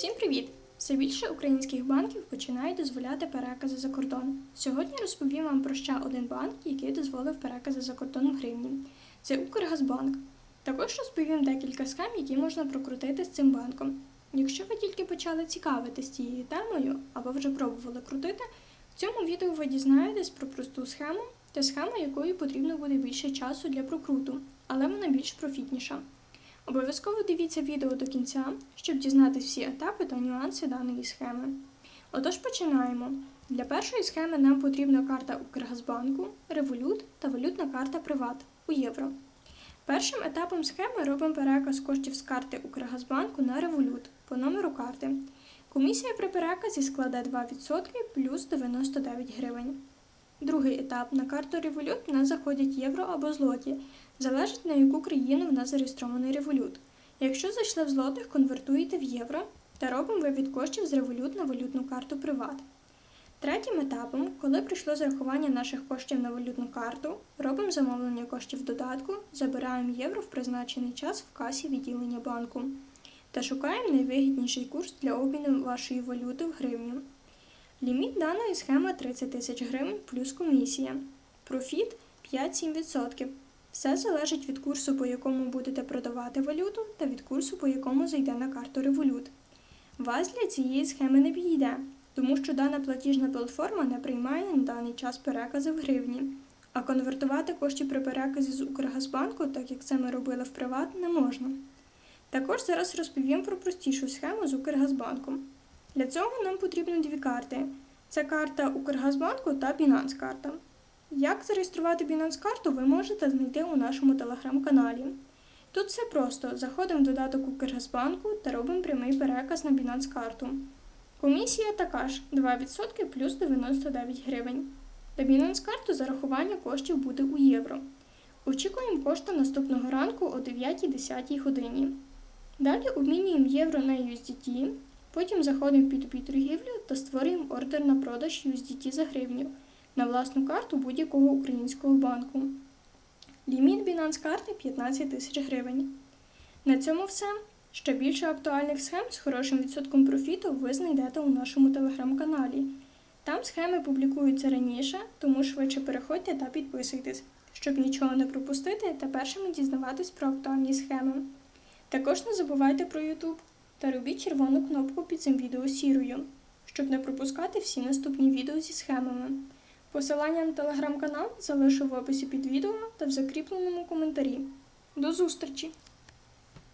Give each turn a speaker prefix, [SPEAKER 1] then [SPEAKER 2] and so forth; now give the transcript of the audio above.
[SPEAKER 1] Всім привіт! Все більше українських банків починають дозволяти перекази за кордон. Сьогодні розповім вам про ще один банк, який дозволив перекази за кордон в гривні. Це Укргазбанк. Також розповім декілька схем, які можна прокрутити з цим банком. Якщо ви тільки почали цікавитись цією темою або вже пробували крутити, в цьому відео ви дізнаєтесь про просту схему та схему, якою потрібно буде більше часу для прокруту, але вона більш профітніша. Обов'язково дивіться відео до кінця, щоб дізнатися всі етапи та нюанси даної схеми. Отож починаємо. Для першої схеми нам потрібна карта Укргазбанку, Револют та валютна карта Приват у євро. Першим етапом схеми робимо переказ коштів з карти Укргазбанку на Револют по номеру карти. Комісія при переказі складе 2% плюс 99 гривень. Другий етап на карту Револют в нас заходять євро або злоті, залежить на яку країну в нас зареєстрований револют. Якщо зайшли в злотих, конвертуєте в євро та робимо вивід коштів з револют на валютну карту Приват. Третім етапом, коли прийшло зарахування наших коштів на валютну карту, робимо замовлення коштів додатку, забираємо євро в призначений час в касі відділення банку та шукаємо найвигідніший курс для обміну вашої валюти в гривню. Ліміт даної схеми 30 тисяч гривень плюс комісія. Профіт 5-7%. Все залежить від курсу, по якому будете продавати валюту, та від курсу, по якому зайде на карту Revolut. Вас для цієї схеми не підійде, тому що дана платіжна платформа не приймає на даний час перекази в гривні, а конвертувати кошти при переказі з Укргазбанку, так як це ми робили в приват, не можна. Також зараз розповім про простішу схему з Укргазбанком. Для цього нам потрібно дві карти: це карта Укргазбанку та Binance карта. Як зареєструвати Binance карту, ви можете знайти у нашому телеграм-каналі. Тут все просто: заходимо в додаток Укргазбанку та робимо прямий переказ на Binance карту. Комісія така ж 2% плюс 99 гривень. На Binance карту зарахування коштів буде у євро. Очікуємо кошти наступного ранку о 9-10 годині. Далі обмінюємо євро на USDT, потім заходимо в P2P торгівлю та створюємо ордер на продаж USDT за гривню на власну карту будь-якого українського банку. Ліміт Binance карти 15 тисяч гривень. На цьому все. Ще більше актуальних схем з хорошим відсотком профіту ви знайдете у нашому телеграм-каналі. Там схеми публікуються раніше, тому швидше переходьте та підписуйтесь, щоб нічого не пропустити та першими дізнаватись про актуальні схеми. Також не забувайте про YouTube та робіть червону кнопку під цим відео сірою, щоб не пропускати всі наступні відео зі схемами. Посилання на телеграм-канал залишу в описі під відео та в закріпленому коментарі. До зустрічі!